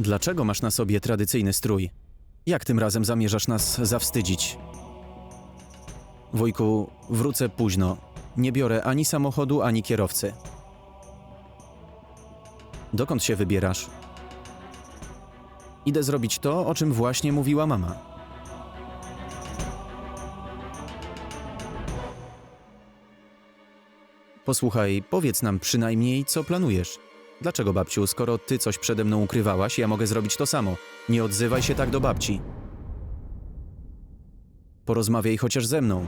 Dlaczego masz na sobie tradycyjny strój? Jak tym razem zamierzasz nas zawstydzić? Wujku, wrócę późno. Nie biorę ani samochodu, ani kierowcy. Dokąd się wybierasz? Idę zrobić to, o czym właśnie mówiła mama. Posłuchaj, powiedz nam przynajmniej, co planujesz. Dlaczego, babciu, skoro ty coś przede mną ukrywałaś, ja mogę zrobić to samo? Nie odzywaj się tak do babci. Porozmawiaj chociaż ze mną.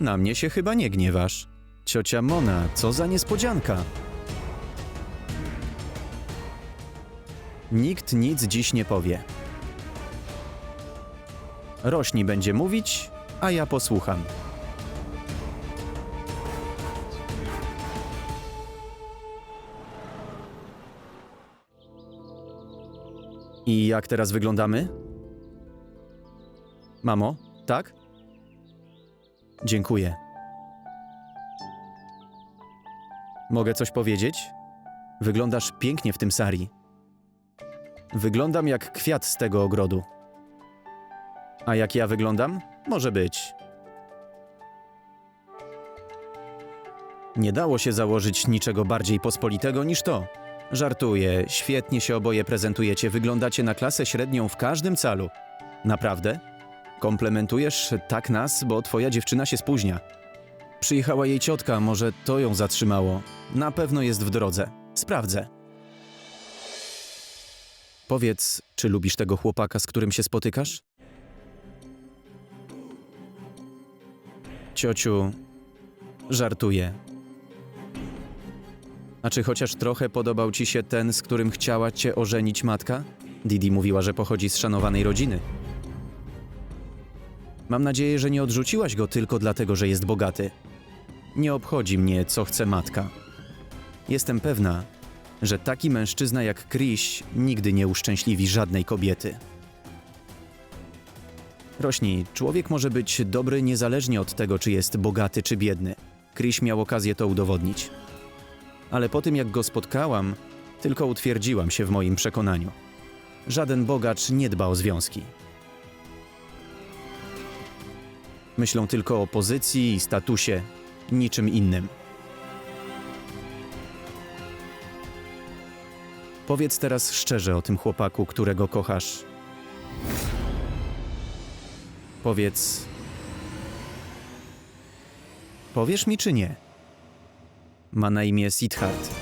Na mnie się chyba nie gniewasz. Ciocia Mona, co za niespodzianka. Nikt nic dziś nie powie. Rośni będzie mówić, a ja posłucham. I jak teraz wyglądamy? Mamo, tak? Dziękuję. Mogę coś powiedzieć? Wyglądasz pięknie w tym sari. Wyglądam jak kwiat z tego ogrodu. A jak ja wyglądam? Może być. Nie dało się założyć niczego bardziej pospolitego niż to. Żartuję, świetnie się oboje prezentujecie, wyglądacie na klasę średnią w każdym calu. Naprawdę? Komplementujesz tak nas, bo twoja dziewczyna się spóźnia. Przyjechała jej ciotka, może to ją zatrzymało. Na pewno jest w drodze. Sprawdzę. Powiedz, czy lubisz tego chłopaka, z którym się spotykasz? Ciociu, żartuję. A czy chociaż trochę podobał ci się ten, z którym chciała cię ożenić matka? Didi mówiła, że pochodzi z szanowanej rodziny. Mam nadzieję, że nie odrzuciłaś go tylko dlatego, że jest bogaty. Nie obchodzi mnie, co chce matka. Jestem pewna, że taki mężczyzna jak Kriś nigdy nie uszczęśliwi żadnej kobiety. Rośnij, człowiek może być dobry niezależnie od tego, czy jest bogaty czy biedny. Kriś miał okazję to udowodnić. Ale po tym, jak go spotkałam, tylko utwierdziłam się w moim przekonaniu. Żaden bogacz nie dba o związki. Myślą tylko o pozycji i statusie, niczym innym. Powiedz teraz szczerze o tym chłopaku, którego kochasz. Powiedz. Powiesz mi czy nie? Ma na imię Sidhart.